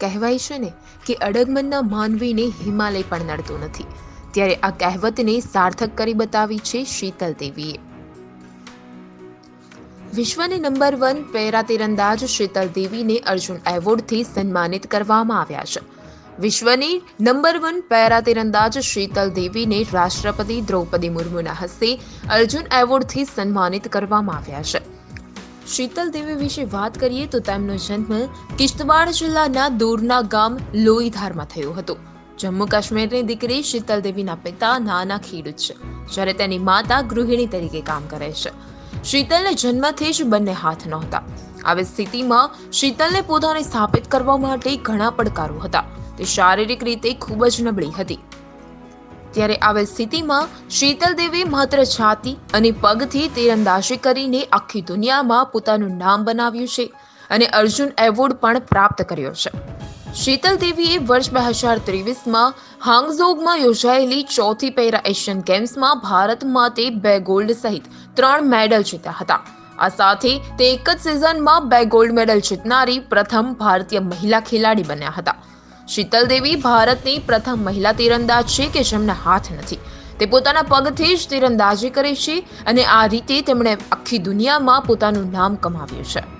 કહેવાય છે ને કે અડગમનના માનવીને હિમાલય પણ નડતો નથી. ત્યારે આ કહેવતને સાર્થક કરી બતાવી છે શીતલ દેવીએ. વિશ્વની નંબર વન પેરા તીરંદાજ શીતલ દેવીને અર્જુન એવોર્ડથી સન્માનિત કરવામાં આવ્યા છે. વિશ્વની નંબર વન પેરા તીરંદાજ શીતલ દેવીને રાષ્ટ્રપતિ દ્રૌપદી મુર્મુના હસ્તે અર્જુન એવોર્ડથી સન્માનિત કરવામાં આવ્યા છે. શીતલ દેવી વિશે વાત કરીએ તો તેમનો જન્મ કિશ્તવાડ જિલ્લાના દૂરના ગામ લોહીધારમાં થયો હતો. જમ્મુ કાશ્મીરની દીકરી શીતલ દેવીના પિતા નાના ખેડૂત છે, જ્યારે તેની માતા ગૃહિણી તરીકે કામ કરે છે. શીતલને જન્મથી જ બંને હાથ નહોતા. આવી સ્થિતિમાં શીતલને પોતાને સ્થાપિત કરવા માટે ઘણા પડકારો હતા. તે શારીરિક રીતે ખૂબ જ નબળી હતી. ત્યારે આવી સ્થિતિમાં શીતલ દેવી માત્ર છાતી અને પગથી તીરંદાજી કરીને આખી દુનિયામાં પોતાનું નામ બનાવ્યું છે અને અર્જુન એવોર્ડ પણ પ્રાપ્ત કર્યો છે. શીતલ દેવીએ વર્ષ બે હજાર ત્રેવીસમાં હાંગઝોગમાં યોજાયેલી ચોથી પેરા એશિયન ગેમ્સમાં ભારત માટે બે ગોલ્ડ સહિત ત્રણ મેડલ જીત્યા હતા. આ સાથે તે એક જ સિઝનમાં બે ગોલ્ડ મેડલ જીતનારી પ્રથમ ભારતીય મહિલા ખેલાડી બન્યા હતા. શીતલ દેવી ભારતની પ્રથમ મહિલા તીરંદાજ છે કે જેમના હાથ નથી. તે પોતાના પગથી જ તીરંદાજી કરે છે અને આ રીતે તેમણે આખી દુનિયામાં પોતાનું નામ કમાવ્યું છે.